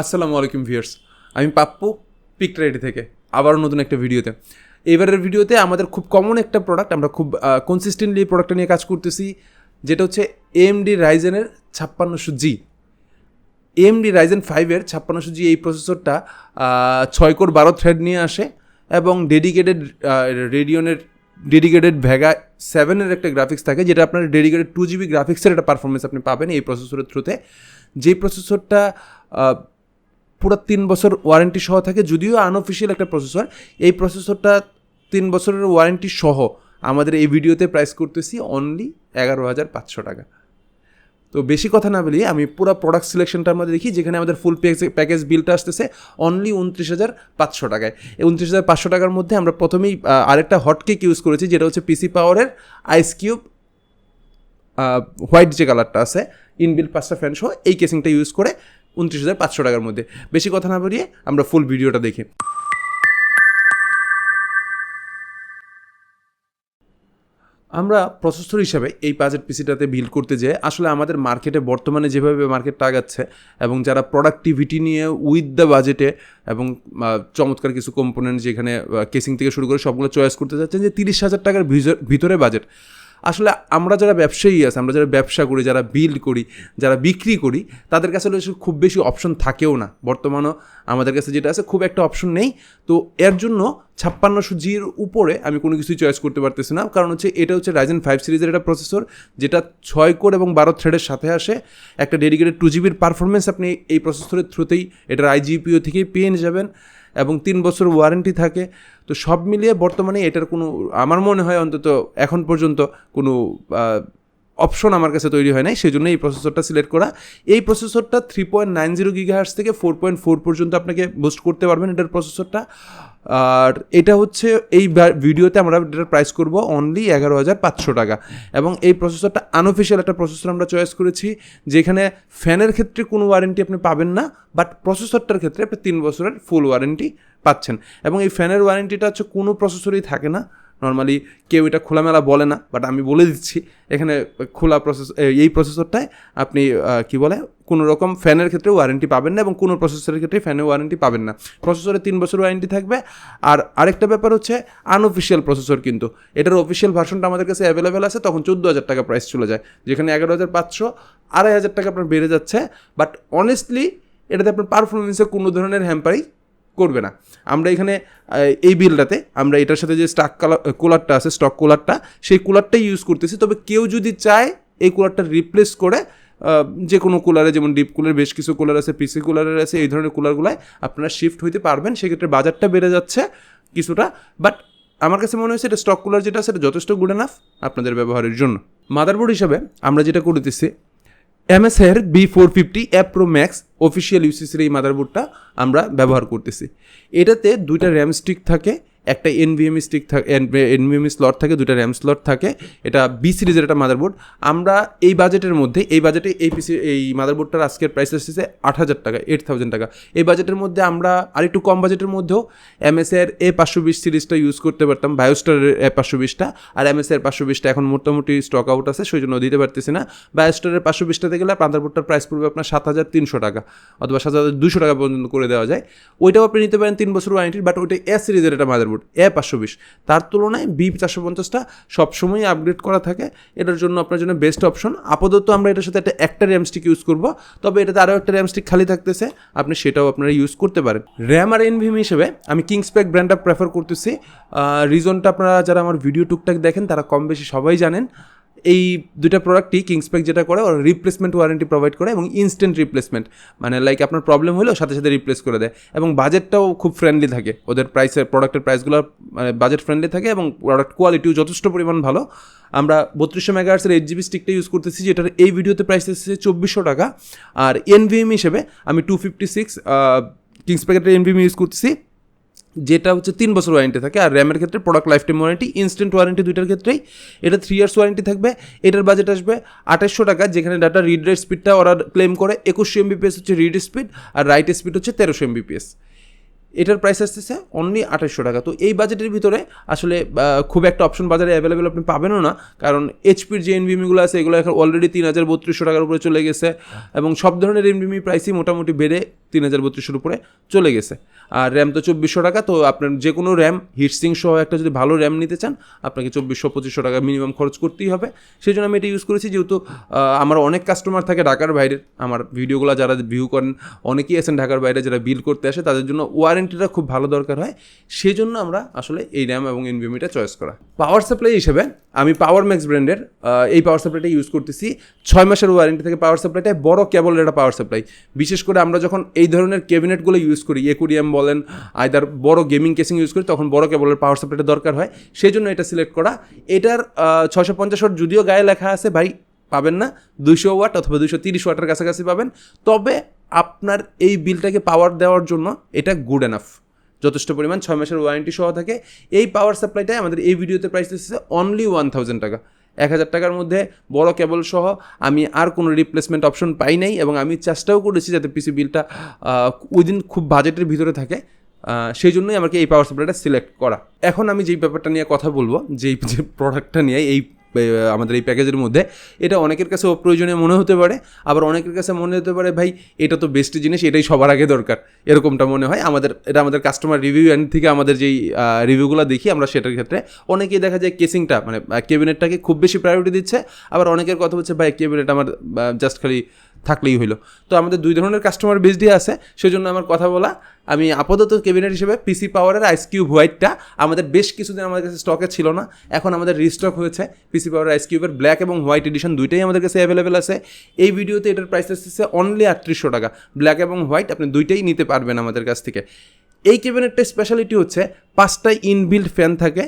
আসসালামু আলাইকুম ভিউয়ার্স। আমি পাপ্পু, পিকট্রাইডি থেকে, আবারও নতুন একটা ভিডিওতে। এবারের ভিডিওতে আমাদের খুব কমন একটা প্রোডাক্ট আমরা খুব কনসিস্টেন্টলি প্রোডাক্টটা নিয়ে কাজ করতেছি, যেটা হচ্ছে এএমডি রাইজেনের ছাপ্পান্নশো জি এএমডি রাইজেন ফাইভের ছাপ্পান্নশো জি এই প্রসেসরটা ছয় কোর বারো থ্রেড নিয়ে আসে এবং ডেডিকেটেড রেডিয়নের ডেডিকেটেড ভ্যাগা সেভেনের একটা গ্রাফিক্স থাকে, যেটা আপনার ডেডিকেটেড টু জিবি গ্রাফিক্সের একটা পারফরমেন্স আপনি পাবেন এই প্রসেসরের থ্রুতে যে প্রসেসরটা পুরো তিন বছর ওয়ারেন্টি সহ থাকে, যদিও আনঅফিসিয়াল একটা প্রসেসর এই প্রসেসরটা তিন বছরের ওয়ারেন্টি সহ আমাদের এই ভিডিওতে প্রাইস করতেছি অনলি এগারো হাজার পাঁচশো টাকা। তো বেশি কথা না বলি আমি পুরো প্রোডাক্ট সিলেকশনটা আমরা দেখি, যেখানে আমাদের ফুল প্যাকেজ বিলটা আসতেছে অনলি উনত্রিশ হাজার পাঁচশো টাকায়। এই উনত্রিশ হাজার পাঁচশো টাকার মধ্যে আমরা প্রথমেই আরেকটা হট কেক ইউজ করেছি, যেটা হচ্ছে পিসি পাওয়ারের আইস কিউব হোয়াইট যে কালারটা আছে ইনবিল পাঁচটা ফ্যান সহ এই কেসিংটা ইউজ করে উনত্রিশ হাজার পাঁচশো টাকার মধ্যে। বেশি কথা না বেরিয়ে আমরা ফুল ভিডিওটা দেখি। আমরা প্রসেসর হিসাবে এই বাজেট পিসিটাতে বিল্ড করতে যেয়ে আসলে আমাদের মার্কেটে বর্তমানে যেভাবে মার্কেটটা আগাচ্ছে এবং যারা প্রোডাক্টিভিটি নিয়ে উইথ দ্য বাজেটে এবং চমৎকার কিছু কম্পোনেন্ট যেখানে কেসিং থেকে শুরু করে সবগুলো চয়েস করতে যাচ্ছেন যে তিরিশ হাজার টাকার ভিতরে বাজেট আসলে আমরা যারা ব্যবসায়ী আছে, আমরা যারা ব্যবসা করি, যারা বিল্ড করি, যারা বিক্রি করি, তাদের কাছে খুব বেশি অপশন থাকেও না। বর্তমানও আমাদের কাছে যেটা আছে, খুব একটা অপশন নেই। তো এর জন্য ছাপ্পান্নশো জির উপরে আমি কোনো কিছুই চয়েস করতে পারতেছি না। কারণ হচ্ছে, এটা হচ্ছে রাইজেন ফাইভ সিরিজের একটা প্রসেসর যেটা ছয় কোর এবং বারো থ্রেডের সাথে আসে। একটা ডেডিকেটেড টু জিবির পারফরমেন্স আপনি এই প্রসেসরের থ্রুতেই এটার আইজিপিও থেকেই পেয়ে নিয়ে যাবেন। এবং তিন বছর ওয়ারেন্টি থাকে। তো সব মিলিয়ে বর্তমানে এটার কোনো, আমার মনে হয় অন্তত এখন পর্যন্ত কোনো অপশন আমার কাছে তৈরি হয় নাই সেই জন্য এই প্রসেসরটা সিলেক্ট করা। এই প্রসেসরটা three point nine zero gigahertz থেকে ফোর পয়েন্ট ফোর পর্যন্ত আপনাকে বুস্ট করতে পারবেন এটার প্রসেসরটা আর এটা হচ্ছে এই ভিডিওতে আমরা এটার প্রাইস করব অনলি এগারো হাজার পাঁচশো টাকা। এবং এই প্রসেসরটা আনঅফিসিয়াল একটা প্রসেসর আমরা চয়েস করেছি, যেখানে ফ্যানের ক্ষেত্রে কোনো ওয়ারেন্টি আপনি পাবেন না বাট প্রসেসরটার ক্ষেত্রে আপনি তিন বছরের ফুল ওয়ারেন্টি পাচ্ছেন। এবং এই ফ্যানের ওয়ারেন্টিটা হচ্ছে কোনো প্রসেসরই থাকে না। নর্মালি কেউ এটা খোলামেলা বলে না বাট আমি বলে দিচ্ছি। এখানে খোলা প্রসেস এই প্রসেসরটায় আপনি কি বলে, কোনো রকম ফ্যানের ক্ষেত্রে ওয়ারেন্টি পাবেন না এবং কোনো প্রসেসরের ক্ষেত্রে ফ্যানের ওয়ারেন্টি পাবেন না। প্রসেসরে তিন বছর ওয়ারেন্টি থাকবে। আর আরেকটা ব্যাপার হচ্ছে আনঅফিসিয়াল প্রসেসর কিন্তু। এটার অফিসিয়াল ভার্সনটা আমাদের কাছে অ্যাভেলেবেল আছে, তখন চোদ্দ হাজার টাকা প্রাইস চলে যায়। যেখানে এগারো হাজার পাঁচশো, আড়াই হাজার টাকা আপনার বেড়ে যাচ্ছে। বাট অনেস্টলি এটাতে আপনার পারফরমেন্সে কোনো ধরনের হ্যাম্পারি করবে না। আমরা এখানে এই বিলটাতে আমরা এটার সাথে যে স্টাক কালার কুলারটা আছে, স্টক কুলারটা, সেই কুলারটাই ইউজ করতেছি। তবে কেউ যদি চায় এই কুলারটা রিপ্লেস করে যে কোনো কুলারে, যেমন ডিপ কুলার, বেশ কিছু কুলার আছে পিসি কুলারের আছে, এই ধরনের কুলারগুলায় আপনারা শিফট হইতে পারবেন। সেক্ষেত্রে বাজারটা বেড়ে যাচ্ছে কিছুটা। বাট আমার কাছে মনে হয়েছে এটা স্টক কুলার যেটা সেটা যথেষ্ট গুড এনাফ আপনাদের ব্যবহারের জন্য। মাদারবোর্ড হিসাবে আমরা যেটা করতেছি এমএসের B four fifty A pro max official ইউসিসির এই মাদারবোর্ডটা আমরা ব্যবহার করতেছি। এটাতে দুইটা র্যাম স্টিক থাকে একটা এনভিএমই স্টিক থাকে এনভিএমই স্লট থাকে দুটা র্যাম স্লট থাকে, এটা বি সিরিজের একটা মাদারবোর্ড আমরা এই বাজেটের মধ্যে, এই বাজেটে এই পিসি এই মাদারবোর্ডটার আজকের প্রাইস এসেছে আট হাজার টাকা এইট থাউজেন্ড টাকা। এই বাজেটের মধ্যে আমরা আরেকটু কম বাজেটের মধ্যেও এমএসের এ পাঁচশো বিশ সিরিজটা ইউজ করতে পারতাম বায়োস্টারের এ পাঁচশো বিশটা, আর এমএসের পাঁচশো বিশটা এখন মোটামুটি স্টক আউট আছে, সেই জন্য দিতে পারতেছি না। বায়োস্টারের পাঁচশো বিশটাতে গেলে মাদারবোর্ডটার প্রাইস পড়বে আপনার সাত হাজার তিনশো টাকা, অথবা সাত হাজার দুশো টাকা পর্যন্ত করে দেওয়া যায়। ওইটাও আপনি নিতে পারেন তিন বছর ওয়ারেন্টির বাট ওইটা এ সিরিজের একটা মাদারবোর্ড এ পাঁচশো বিশ। তার তুলনায় বি চারশো পঞ্চাশটা সবসময়ই আপগ্রেড করা থাকে। এটার জন্য আপনার জন্য বেস্ট অপশন আপাতত আমরা এটার সাথে একটা একটা র্যামস্টিক ইউজ করব। তবে এটাতে আরও একটা র্যামস্টিক খালি থাকতেছে। আপনি সেটাও আপনারা ইউজ করতে পারেন। র্যাম আর এনভিএম হিসেবে আমি কিংসপ্যাক ব্র্যান্ডটা প্রেফার করতেছি। রিজনটা আপনারা যারা আমার ভিডিও টুকটাক দেখেন, তারা কম বেশি সবাই জানেন। এই দুটা প্রোডাক্টই কিংসপ্যাক যেটা করে, ওরা রিপ্লেসমেন্ট ওয়ারেন্টি প্রোভাইড করে এবং ইনস্ট্যান্ট রিপ্লেসমেন্ট মানে লাইক আপনার প্রবলেম হলেও সাথে সাথে রিপ্লেস করে দেয়। এবং বাজেটটাও খুব ফ্রেন্ডলি থাকে। ওদের প্রাইসের প্রোডাক্টের প্রাইসগুলো মানে বাজেট ফ্রেন্ডলি থাকে এবং প্রোডাক্ট কোয়ালিটিও যথেষ্ট পরিমাণ ভালো। আমরা বত্রিশশো মেগাহার্সের এইট জিবি স্টিকটা ইউজ করতেছি, যেটার এই ভিডিওতে প্রাইস এসেছে চব্বিশশো টাকা। আর এনভিএম হিসেবে আমি টু ফিফটি সিক্স কিংস কিংসপ্যাকেটের এনভিএম ইউজ করতেছি। যেটা হচ্ছে তিন বছর ওয়ারেন্টি থাকে, আর র্যামের ক্ষেত্রে product lifetime warranty instant warranty দুইটার ক্ষেত্রেই। এটা থ্রি ইয়ার্স ওয়ারেন্টি থাকবে, এটার বাজেট আসবে আঠাশশো টাকা, যেখানে ডাটা রিড রেট স্পিডটা ওরা ক্লেম করে, একুশশো এমবিপিএস হচ্ছে রিড স্পিড আর রাইট স্পিড হচ্ছে তেরোশো এমবিপিএস এটার প্রাইস আসতেছে অনলি আঠাশশো টাকা। তো এই বাজেটের ভিতরে আসলে খুব একটা অপশন বাজারে অ্যাভেলেবেল আপনি পাবেনও না, কারণ এইচপির যে এনভিমিগুলো আছে, এগুলো এখন অলরেডি তিন হাজার বত্রিশশো টাকার উপরে চলে গেছে, এবং সব ধরনের এনভিমি প্রাইসই মোটামুটি বেড়ে তিন হাজার বত্রিশের উপরে চলে গেছে। আর র্যাম তো চব্বিশশো টাকা, তো আপনার যে কোনো র্যাম হিটসিং সহ একটা যদি ভালো র্যাম নিতে চান, আপনাকে চব্বিশশো, পঁচিশশো টাকা মিনিমাম খরচ করতেই হবে। সেই জন্য আমি এটা ইউজ করেছি যেহেতু আমার অনেক কাস্টমার থাকে ঢাকার বাইরের আমার ভিডিওগুলো যারা ভিউ করেন, অনেকেই আছেন ঢাকার বাইরে যারা বিল করতে আসে, তাদের জন্য ওয়ারেন্টিটা খুব ভালো দরকার হয়। সেই জন্য আমরা আসলে এই র্যাম এবং এনভিএমিটা চয়েস করা। পাওয়ার সাপ্লাই হিসেবে আমি পাওয়ার ম্যাক্স ব্র্যান্ডের এই পাওয়ার সাপ্লাইটা ইউজ করতেছি। ছয় মাসের ওয়ারেন্টি থেকে পাওয়ার সাপ্লাইটা বড় কেবলের একটা পাওয়ার সাপ্লাই বিশেষ করে আমরা যখন এই ধরনের ক্যাবিনেটগুলো ইউজ করি। একুরিয়াম বলেন আইদার বড় গেমিং কেসিং ইউজ করি, তখন বড় কেবলের পাওয়ার সাপ্লাইটা দরকার হয়। সেই জন্য এটা সিলেক্ট করা। এটার ছশো পঞ্চাশ ওয়াট যদিও গায়ে লেখা আছে, ভাই, পাবেন না। দুইশো ওয়াট অথবা দুইশো তিরিশ ওয়াটের কাছাকাছি পাবেন। তবে আপনার এই বিলটাকে পাওয়ার দেওয়ার জন্য এটা গুড এনাফ যথেষ্ট পরিমাণ ছয় মাসের ওয়ারেন্টি সহ থাকে। এই পাওয়ার সাপ্লাইটাই আমাদের এই ভিডিওতে প্রাইস দিচ্ছে অনলি ওয়ান থাউজেন্ড টাকা। এক হাজার টাকার মধ্যে বড় কেবল সহ আমি আর কোনো রিপ্লেসমেন্ট অপশন পাই নাই এবং আমি চেষ্টাও করেছি যাতে পিসি বিলটা উইদিন খুব বাজেটের ভিতরে থাকে। সেই জন্যই আমাকে এই পাওয়ার সাপ্লাইটা সিলেক্ট করা। এখন আমি যেই ব্যাপারটা নিয়ে কথা বলব, যেই যে প্রোডাক্টটা নিয়ে এই আমাদের এই প্যাকেজের মধ্যে। এটা অনেকের কাছে অপ্রয়োজনীয় মনে হতে পারে, আবার অনেকের কাছে মনে হতে পারে, ভাই, এটা তো বেস্ট জিনিস, এটাই সবার আগে দরকার। এরকমটা মনে হয়। আমাদের, এটা আমাদের কাস্টমার রিভিউ এন্ড থেকে আমাদের যেই রিভিউগুলো দেখি আমরা সেটার ক্ষেত্রে, অনেকেই দেখা যায় কেসিংটা মানে কেবিনেটটাকে খুব বেশি প্রায়োরিটি দিচ্ছে। আবার অনেকের কথা হচ্ছে, ভাই কেবিনেট আমার জাস্ট খালি থাকলেই হইল। তো আমাদের দুই ধরনের কাস্টমার বেসডই আছে, সেজন্য আমার কথা বলা, আমি আপাতত কেবিনেট হিসেবে পিসি পাওয়ারের আইস কিউব হোয়াইটটা আমাদের বেশ কিছুদিন আমাদের কাছে স্টকে ছিল না, এখন আমাদের রিস্টক হয়েছে। পিসি পাওয়ার আইস কিউবের ব্ল্যাক এবং হোয়াইট এডিশন দুইটাই আমাদের কাছে অ্যাভেলেবেল আছে। এই ভিডিওতে এটার প্রাইস আসছে অনলি আটত্রিশশো টাকা। ব্ল্যাক এবং হোয়াইট আপনি দুইটাই নিতে পারবেন আমাদের কাছ থেকে। এই কেবিনেটটার স্পেশালিটি হচ্ছে পাঁচটা ইনবিল্ড ফ্যান থাকে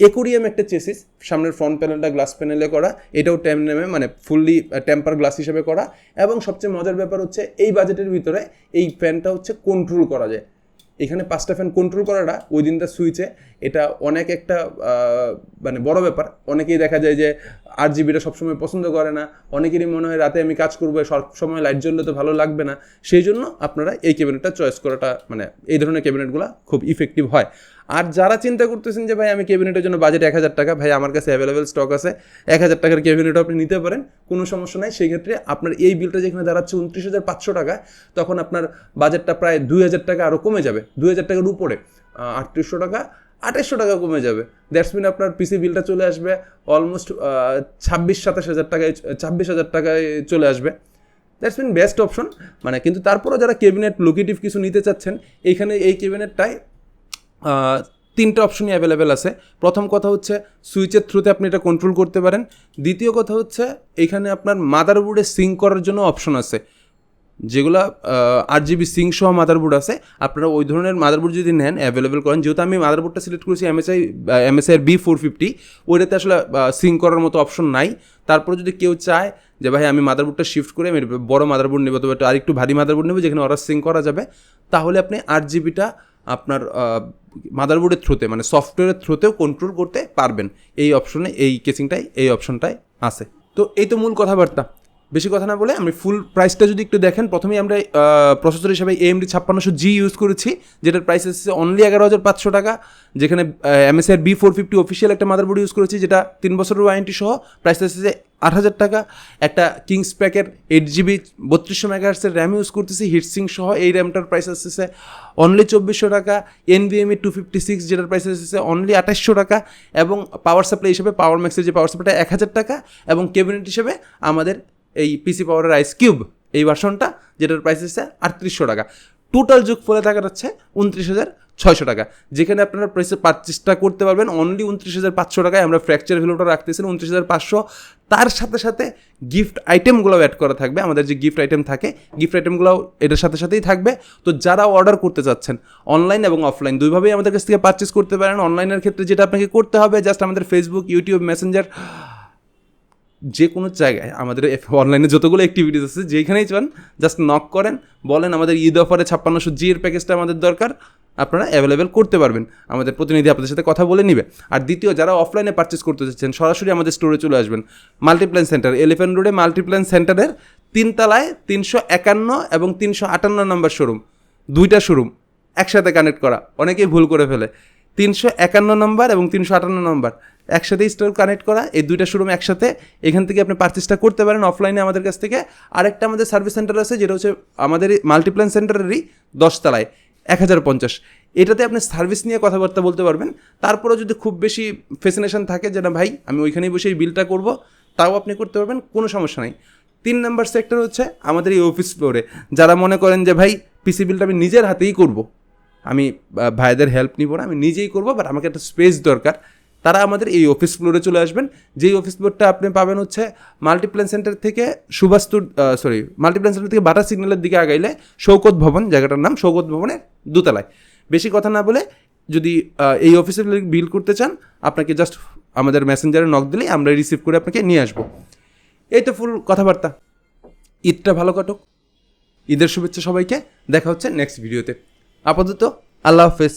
একুরিয়াম একটা চেসিস সামনের ফ্রন্ট প্যানেলটা গ্লাস প্যানেলে করা, এটাও ট্যাম নেমে মানে ফুললি টেম্পার গ্লাস হিসেবে করা, এবং সবচেয়ে মজার ব্যাপার হচ্ছে এই বাজেটের ভিতরে এই ফ্যানটা হচ্ছে কন্ট্রোল করা যায়। এখানে পাঁচটা ফ্যান কন্ট্রোল করাটা ওই দিনটা সুইচে এটা অনেক একটা মানে বড় ব্যাপার। অনেকেই দেখা যায় যে আর জিবিটা সবসময় পছন্দ করে না। অনেকেরই মনে হয় রাতে আমি কাজ করব, সব সময় লাইট জ্বললে তো ভালো লাগবে না। সেই জন্য আপনারা এই ক্যাবিনেটটা চয়েস করাটা মানে এই ধরনের ক্যাবিনেটগুলো খুব ইফেক্টিভ হয়। আর যারা চিন্তা করতেছেন যে, ভাই, আমি ক্যাবিনেটের জন্য বাজেট এক হাজার টাকা, ভাই, আমার কাছে অ্যাভেলেবেল স্টক আছে, এক হাজার টাকার ক্যাবিনেটও আপনি নিতে পারেন, কোনো সমস্যা নাই। সেই ক্ষেত্রে আপনার এই বিলটা যেখানে দাঁড়াচ্ছে উনত্রিশ হাজার পাঁচশো টাকা, তখন আপনার বাজেটটা প্রায় দুই হাজার টাকা আরও কমে যাবে, দুই হাজার টাকার উপরে। আটত্রিশশো টাকা আঠাশশো টাকা কমে যাবে। দ্যাটস মিন আপনার পিসি বিলটা চলে আসবে অলমোস্ট ছাব্বিশ সাতাশ হাজার টাকায় ছাব্বিশ হাজার টাকায় চলে আসবে। দ্যাটস মিন বেস্ট অপশন মানে কিন্তু তারপরও যারা ক্যাবিনেট লোকেটিভ কিছু নিতে চাচ্ছেন এইখানে এই ক্যাবিনেটটায় আহ, তিনটে অপশনই অ্যাভেলেবেল আছে। প্রথম কথা হচ্ছে সুইচের থ্রুতে আপনি এটা কন্ট্রোল করতে পারেন। দ্বিতীয় কথা হচ্ছে এখানে আপনার মাদারবোর্ডে সিঙ্ক করার জন্য অপশন আছে। যেগুলো আট জিবি সিং সহ মাদারবোর্ড আছে, আপনারা ওই ধরনের মাদারবোর্ড যদি নেন অ্যাভেলেবেল করেন। যেহেতু আমি মাদারবোর্ডটা সিলেক্ট করেছি MSI MSI B four fifty ওইটাতে আসলে সিং করার মতো অপশন নাই। তারপরে যদি কেউ চায় যে ভাই আমি মাদারবোর্ডটা শিফট করে, আমি বড় মাদারবোর্ড নেব, তবে আর একটু ভারী মাদারবোর্ড নেব, যেখানে ওরা সিং করা যাবে, তাহলে আপনি আট জিবিটা আপনার মাদারবোর্ডের থ্রুতে মানে সফটওয়্যারের থ্রুতেও কন্ট্রোল করতে পারবেন। এই অপশনে এই কেসিংটাই এই অপশনটাই আছে। তো এই তো মূল কথাবার্তা। বেশি কথা না বলে আমি ফুল প্রাইসটা যদি একটু দেখেন, প্রথমেই আমরা প্রসেসর হিসাবে এএমডি ছাপ্পান্নশো জি ইউজ করেছি, যেটার প্রাইস এসেছে অনলি এগারো হাজার পাঁচশো টাকা, যেখানে MSI B four fifty official একটা মাদারবোর্ড ইউজ করেছি, যেটা তিন বছরের ওয়ারেন্টি সহ প্রাইস এসেছে আট হাজার টাকা। একটা কিংস প্যাকের এইট জিবি বত্রিশশো মেগাহার্সের র্যাম ইউজ করতেছি হিটসিং সহ এই র্যামটার প্রাইস আসতেছে অনলি চব্বিশশো টাকা। এনভিএমই টু ফিফটি সিক্স যেটার প্রাইস এসেছে অনলি আঠাশশো টাকা এবং পাওয়ার সাপ্লাই হিসেবে পাওয়ার ম্যাক্সের যে পাওয়ার সাপ্লাইটা এক হাজার টাকা এবং ক্যাবিনেট হিসেবে আমাদের এই পিসি পাওয়ারের আইস কিউব এই ভার্সনটা যেটার প্রাইস এসেছে আটত্রিশশো টাকা। টোটাল যুগ ফলে টাকা যাচ্ছে উনত্রিশ হাজার ছয়শো টাকা। যেখানে আপনারা প্রাইসে পারচেসটা করতে পারবেন অনলি উনত্রিশ হাজার পাঁচশো টাকায় আমরা ফ্র্যাকচার ভ্যালুটা রাখতেছি উনত্রিশ হাজার পাঁচশো। তার সাথে সাথে গিফট আইটেমগুলো অ্যাড করা থাকবে। আমাদের যে গিফট আইটেম থাকে গিফট আইটেমগুলোও এটার সাথে সাথেই থাকবে। তো যারা অর্ডার করতে চাচ্ছেন অনলাইন এবং অফলাইন দুইভাবেই আমাদের কাছ থেকে পারচেস করতে পারেন। অনলাইনের ক্ষেত্রে যেটা আপনাকে করতে হবে জাস্ট আমাদের ফেসবুক ইউটিউব মেসেঞ্জার যে কোনো জায়গায় আমাদের অনলাইনে যতগুলো অ্যাক্টিভিটিস আছে যেখানেই চান জাস্ট নক করেন, বলেন আমাদের ঈদ অফারে ছাপ্পান্নশো জি এর প্যাকেজটা আমাদের দরকার, আপনারা অ্যাভেলেবেল করতে পারবেন। আমাদের প্রতিনিধি আপনাদের সাথে কথা বলে নিবে। আর দ্বিতীয়, যারা অফলাইনে পারচেস করতে চাচ্ছেন, সরাসরি আমাদের স্টোরে চলে আসবেন। মাল্টিপ্ল্যান সেন্টার এলিফেন্ট রোডে মাল্টিপ্ল্যান সেন্টারের তিনতলায় তিনশো একান্ন এবং তিনশো আটান্ন নম্বর শোরুম দুইটা শোরুম একসাথে কানেক্ট করা, অনেকেই ভুল করে ফেলে। তিনশো একান্ন নম্বর এবং তিনশো আটান্ন নম্বর একসাথে স্টোর কানেক্ট করা, এই দুইটা শোরুম একসাথে, এখান থেকে আপনি পারচেসটা করতে পারেন অফলাইনে আমাদের কাছ থেকে। আরেকটা আমাদের সার্ভিস সেন্টার আছে, যেটা হচ্ছে আমাদের মাল্টিপ্ল্যান সেন্টারেরই দশতলায়, এক হাজার পঞ্চাশ। এটাতে আপনি সার্ভিস নিয়ে কথাবার্তা বলতে পারবেন। তারপরেও যদি খুব বেশি ফেসিনেশন থাকে যে না ভাই, আমি ওইখানেই বসে এই বিলটা করব, তাও আপনি করতে পারবেন, কোনো সমস্যা নাই। তিন নাম্বার সেক্টর হচ্ছে আমাদের এই অফিস ফ্লোরে যারা মনে করেন যে ভাই পিসি বিলটা আমি নিজের হাতেই করব, আমি ভাইদের হেল্প নিব না, আমি নিজেই করব বাট আমাকে একটা স্পেস দরকার। তারা আমাদের এই অফিস ফ্লোরে চলে আসবেন। যেই অফিস ফ্লোরটা আপনি পাবেন হচ্ছে মাল্টিপ্ল্যান সেন্টার থেকে সুভাস্তুর সরি মাল্টিপ্ল্যান সেন্টার থেকে বাটা সিগন্যালের দিকে আগাইলে শৌকত ভবন, জায়গাটার নাম শৌকত ভবনের দোতলায়। বেশি কথা না বলে যদি এই অফিসে বিল করতে চান, আপনাকে জাস্ট আমাদের মেসেঞ্জারে নক দিলেই আমরা রিসিভ করে আপনাকে নিয়ে আসব। এই তো ফুল কথাবার্তা। ঈদটা ভালো কাটুক। ঈদের শুভেচ্ছা সবাইকে। দেখা হচ্ছে নেক্সট ভিডিওতে আপাতত আল্লাহ হাফেজ।